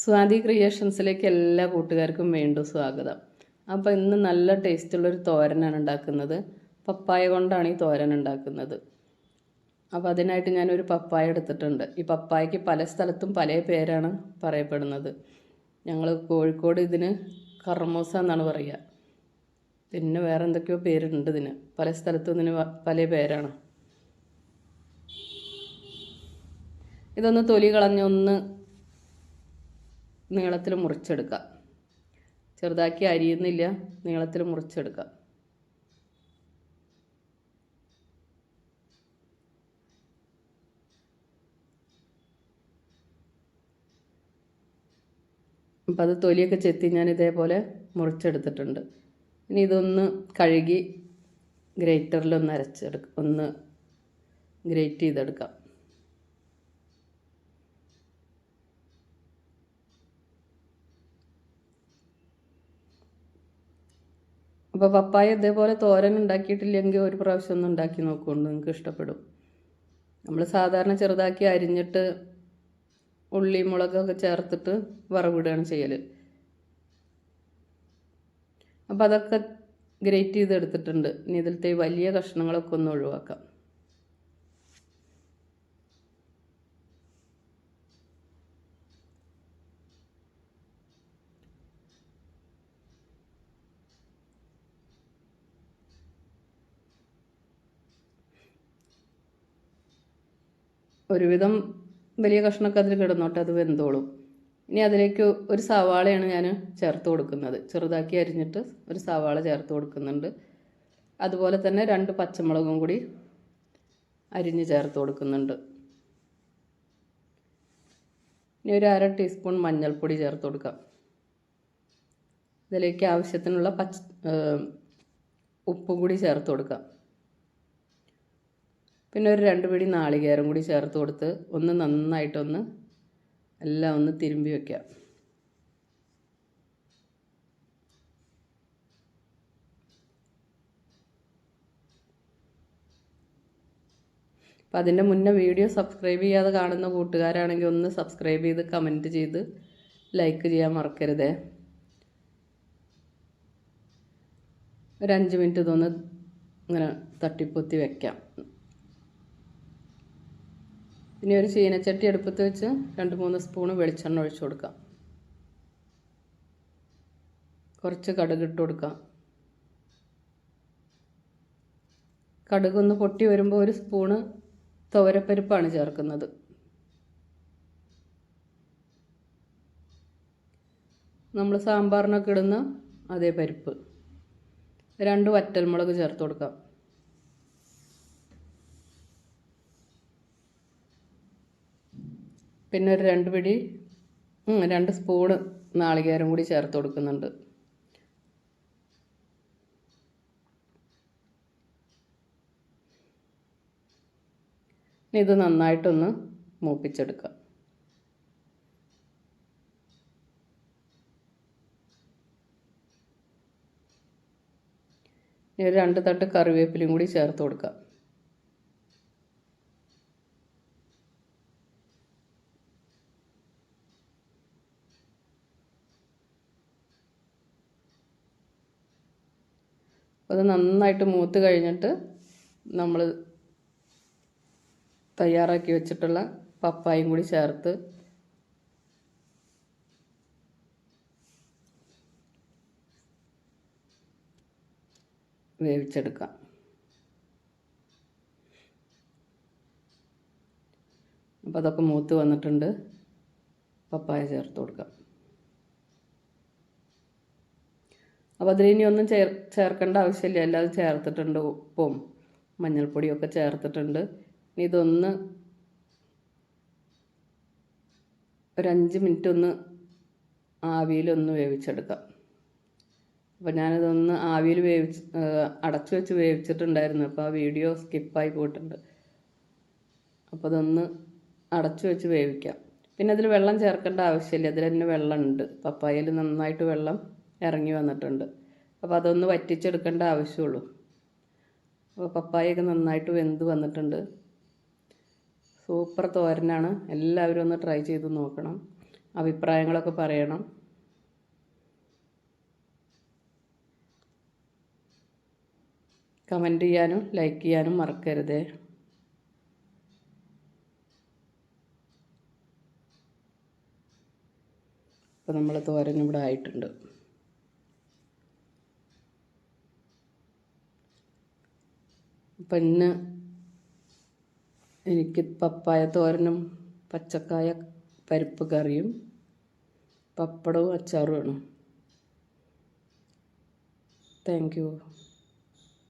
സ്വാതി ക്രിയേഷൻസിലേക്ക് എല്ലാ കൂട്ടുകാർക്കും വീണ്ടും സ്വാഗതം. അപ്പോൾ ഇന്ന് നല്ല ടേസ്റ്റുള്ളൊരു തോരനാണ് ഉണ്ടാക്കുന്നത്. പപ്പായ കൊണ്ടാണ് ഈ തോരൻ ഉണ്ടാക്കുന്നത്. അപ്പോൾ അതിനായിട്ട് ഞാനൊരു പപ്പായ എടുത്തിട്ടുണ്ട്. ഈ പപ്പായക്ക് പല സ്ഥലത്തും പല പേരാണ് പറയപ്പെടുന്നത്. ഞങ്ങൾ കോഴിക്കോട് ഇതിന് കർമൂസ എന്നാണ് പറയുക പിന്നെ വേറെ എന്തൊക്കെയോ പേരുണ്ട് ഇതിന്. പല സ്ഥലത്തും ഇതിന് പല പേരാണ്. ഇതൊന്ന് തൊലി കളഞ്ഞ് ഒന്ന് നീളത്തിൽ മുറിച്ചെടുക്കുക ചെറുതാക്കി അരിയുന്നില്ല നീളത്തിൽ മുറിച്ചെടുക്കുക അപ്പം അത് തൊലിയൊക്കെ ചെത്തി ഞാൻ ഇതേപോലെ മുറിച്ചെടുത്തിട്ടുണ്ട്. ഇനി ഇതൊന്ന് കഴുകി ഗ്രേറ്ററിലൊന്ന് അരച്ചെടുക്ക ഒന്ന് ഗ്രേറ്റ് ചെയ്തെടുക്കാം. അപ്പോൾ പപ്പായ ഇതേപോലെ തോരൻ ഉണ്ടാക്കിയിട്ടില്ലെങ്കിൽ ഒരു പ്രാവശ്യം ഒന്ന് ഉണ്ടാക്കി നോക്കുകൊണ്ട് നിങ്ങൾക്ക് ഇഷ്ടപ്പെടും. നമ്മൾ സാധാരണ ചെറുതാക്കി അരിഞ്ഞിട്ട് ഉള്ളി മുളകൊക്കെ ചേർത്തിട്ട് വറവിടുകയാണ് ചെയ്യൽ അപ്പോൾ അതൊക്കെ ഗ്രേറ്റ് ചെയ്ത് എടുത്തിട്ടുണ്ട് ഇനി ഇതിലത്തെ വലിയ കഷ്ണങ്ങളൊക്കെ ഒന്ന് ഒഴിവാക്കാം. ഒരുവിധം വലിയ കഷ്ണമൊക്കെ അതിൽ കിടന്നോട്ടെ അത് വെന്തോളും. ഇനി അതിലേക്ക് ഒരു സവാളയാണ് ഞാൻ ചേർത്ത് കൊടുക്കുന്നത്. ചെറുതാക്കി അരിഞ്ഞിട്ട് ഒരു സവാള ചേർത്ത് കൊടുക്കുന്നുണ്ട്. അതുപോലെ തന്നെ രണ്ട് പച്ചമുളകും കൂടി അരിഞ്ഞ് ചേർത്ത് കൊടുക്കുന്നുണ്ട്. ഇനി ഒരു അര ടീസ്പൂൺ മഞ്ഞൾപ്പൊടി ചേർത്ത് കൊടുക്കാം. ഇതിലേക്ക് ആവശ്യത്തിനുള്ള പച്ച ഉപ്പും കൂടി ചേർത്ത് കൊടുക്കാം. പിന്നെ ഒരു രണ്ട് പിടി നാളികേരം കൂടി ചേർത്ത് കൊടുത്ത് ഒന്ന് നന്നായിട്ടൊന്ന് എല്ലാം ഒന്ന് തിരുമ്പി വയ്ക്കാം അപ്പം അതിന്റെ മുന്നേ വീഡിയോ സബ്സ്ക്രൈബ് ചെയ്യാതെ കാണുന്ന കൂട്ടുകാരാണെങ്കിൽ ഒന്ന് സബ്സ്ക്രൈബ് ചെയ്ത് കമന്റ് ചെയ്ത് ലൈക്ക് ചെയ്യാൻ മറക്കരുതേ. ഒരു അഞ്ച് മിനിറ്റ് ഇതൊന്ന് ഇങ്ങനെ തട്ടിപ്പൊത്തി വെക്കാം. ഇനി ഒരു ചീനച്ചട്ടി അടുപ്പത്ത് വെച്ച് രണ്ട് മൂന്ന് സ്പൂൺ വെളിച്ചെണ്ണ ഒഴിച്ചു കൊടുക്കാം. കുറച്ച് കടുക് ഇട്ട് കൊടുക്കാം. കടുക് ഒന്ന് പൊട്ടി വരുമ്പോൾ ഒരു സ്പൂണ് തുവരപ്പരിപ്പാണ് ചേർക്കുന്നത്. നമ്മൾ സാമ്പാറിനൊക്കെ ഇടുന്ന അതേ പരിപ്പ്. രണ്ട് വറ്റൽമുളക് ചേർത്ത് കൊടുക്കാം. പിന്നെ ഒരു രണ്ട് പിടി രണ്ട് സ്പൂണ് നാളികേരം കൂടി ചേർത്ത് കൊടുക്കുന്നുണ്ട്. ഇത് നന്നായിട്ടൊന്ന് മൂപ്പിച്ചെടുക്കാം. ഇനി രണ്ട് തട്ട് കറിവേപ്പിലയും കൂടി ചേർത്ത് കൊടുക്കാം. അത് നന്നായിട്ട് മൂത്ത് കഴിഞ്ഞിട്ട് നമ്മൾ തയ്യാറാക്കി വെച്ചിട്ടുള്ള പപ്പായും കൂടി ചേർത്ത് വേവിച്ചെടുക്കാം. അപ്പോൾ അതൊക്കെ മൂത്ത് വന്നിട്ടുണ്ട്. പപ്പായ ചേർത്ത് കൊടുക്കാം. അപ്പോൾ ഒന്നും ചേർ ചേർക്കേണ്ട ആവശ്യമില്ല. എല്ലാം ചേർത്തിട്ടുണ്ട്. ഉപ്പും മഞ്ഞൾപ്പൊടിയൊക്കെ ചേർത്തിട്ടുണ്ട്. ഇതൊന്ന് ഒരഞ്ച് മിനിറ്റ് ഒന്ന് ആവിയിലൊന്ന് വേവിച്ചെടുക്കാം. അപ്പോൾ ഞാനിതൊന്ന് ആവിയിൽ വേവിച്ച് അടച്ചു വെച്ച് വേവിച്ചിട്ടുണ്ടായിരുന്നു. അപ്പോൾ ആ വീഡിയോ സ്കിപ്പായി പോയിട്ടുണ്ട്. അപ്പോൾ അതൊന്ന് അടച്ചു വെച്ച് വേവിക്കാം. പിന്നെ അതിൽ വെള്ളം ചേർക്കേണ്ട ആവശ്യമില്ല. അതിൽ തന്നെ വെള്ളമുണ്ട്. പപ്പായയിൽ നന്നായിട്ട് വെള്ളം ഇറങ്ങി വന്നിട്ടുണ്ട്. അപ്പോൾ അതൊന്ന് വറ്റിച്ചെടുക്കേണ്ട ആവശ്യമുള്ളൂ. അപ്പോൾ പപ്പായൊക്കെ നന്നായിട്ട് വെന്ത് വന്നിട്ടുണ്ട്. സൂപ്പർ തോരനാണ്. എല്ലാവരും ഒന്ന് ട്രൈ ചെയ്ത് നോക്കണം. അഭിപ്രായങ്ങളൊക്കെ പറയണം. കമന്റ് ചെയ്യാനും ലൈക്ക് ചെയ്യാനും മറക്കരുതേ. അപ്പോൾ നമ്മൾ തോരൻ ഇവിടെ ആയിട്ടുണ്ട്. അപ്പം ഇന്ന് എനിക്ക് പപ്പായ തോരനും പച്ചക്കായ പരിപ്പ് കറിയും പപ്പടവും അച്ചാറുമാണ് താങ്ക് യു